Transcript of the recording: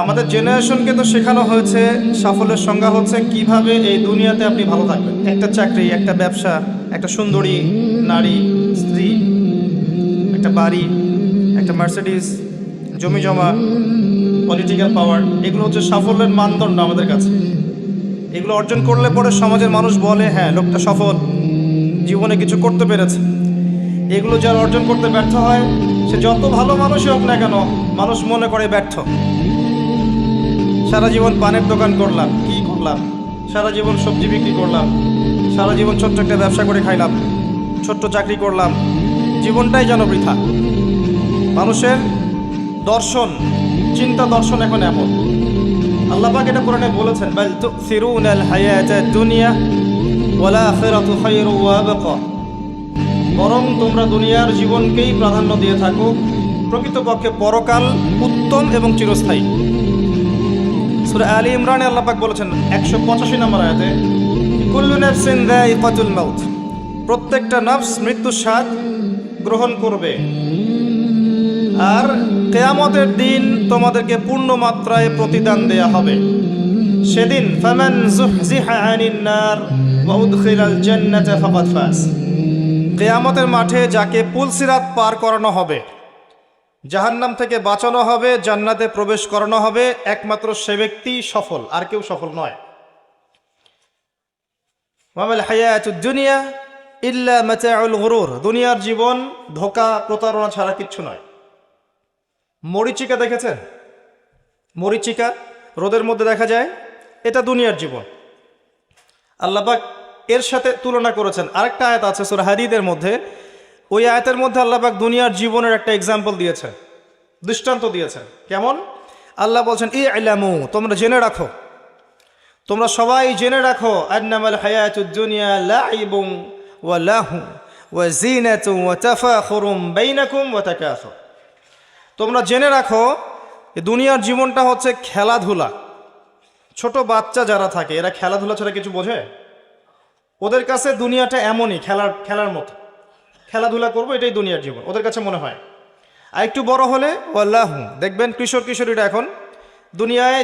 আমাদের জেনারেশনকে তো শেখানো হয়েছে, সাফল্যের সংজ্ঞা হচ্ছে কীভাবে এই দুনিয়াতে আপনি ভালো থাকবেন। একটা চাকরি, একটা ব্যবসা, একটা সুন্দরী নারী, স্ত্রী, একটা বাড়ি, একটা মার্সিডিস জমি জমা পলিটিক্যাল পাওয়ার এগুলো হচ্ছে সাফল্যের মানদণ্ড আমাদের কাছে। এগুলো অর্জন করলে পরে সমাজের মানুষ বলে হ্যাঁ লোকটা সফল, জীবনে কিছু করতে পেরেছে। এগুলো যারা অর্জন করতে ব্যর্থ হয়, সে যত ভালো মানুষই হোক না কেন, মানুষ মনে করে ব্যর্থ। সারা জীবন পানের দোকান করলাম, কি করলাম? সারা জীবন সবজি বিক্রি করলাম, সারা জীবন ছোট্ট একটা ব্যবসা করে খাইলাম, ছোট্ট চাকরি করলাম, জীবনটাই যেন বৃথা। মানুষের দর্শন, চিন্তা দর্শন এখন এমন। আল্লাপাক এটা কোরআনে বলেছেন দুনিয়া বরং তোমরা দুনিয়ার জীবনকেই প্রাধান্য দিয়ে থাকো, প্রকৃতপক্ষে পরকাল উত্তম এবং চিরস্থায়ী। সূরা আলী ইমরানে আল্লাহ পাক বলেছেন, একশো পঁচাশি নম্বর আয়াতে, কুল্লু নাফসিন যায়িকাতুল মাউত, প্রত্যেকটা নফস মৃত্যুর স্বাদ গ্রহণ করবে। আর কেয়ামতের দিন তোমাদেরকে পূর্ণ মাত্রায় প্রতিদান দেয়া হবে। সেদিন ফামান জুহজিহা আনিন নার ওয়া উদখিলাল জান্নাতা ফাজ। কেয়ামতের মাঠে যাকে পুলসিরাত পার করানো হবে জাহান্নাম থেকে বাঁচানো হবে, জান্নাতে প্রবেশ করানো হবে, একমাত্র সে ব্যক্তি সফল, আর কেউ সফল নয়। দুনিয়া ইল্লা দুনিয়ার জীবন ধোকা, প্রতারণা ছাড়া কিচ্ছু নয়। মরিচিকা দেখেছেন? মরিচিকা রোদের মধ্যে দেখা যায়, এটা দুনিয়ার জীবন। আল্লাহবাক এর সাথে তুলনা করেছেন। আরেকটা আয়াত আছে, সুরা হাদিদের মধ্যে ওই আয়াতের মধ্যে আল্লাহবাক দুনিয়ার জীবনের একটা এক্সাম্পল দিয়েছে। দৃষ্টান্ত দিয়েছে। কেমন? আল্লাহ বলছেন ই আলামু তোমরা জেনে রাখো। তোমরা সবাই জেনে রাখো, আন্নামাল হায়াতুদ দুনিয়া লাইবুম ওয়া লাহু ওয়া ওয়া ওয়া তোমরা জেনে রাখো দুনিয়ার জীবনটা হচ্ছে খেলাধুলা। ছোট বাচ্চা যারা থাকে, এরা খেলাধুলা ছাড়া কিছু বোঝে? ওদের কাছে দুনিয়াটা এমনই, খেলার খেলার মতো। খেলাধুলা করব, এটাই দুনিয়ার জীবন। ওদের কাছে মনে হয়। আর একটু বড় হলে, ওয়াল্লাহ, দেখবেন কিশোর কিশোরীরা এখন দুনিয়ায়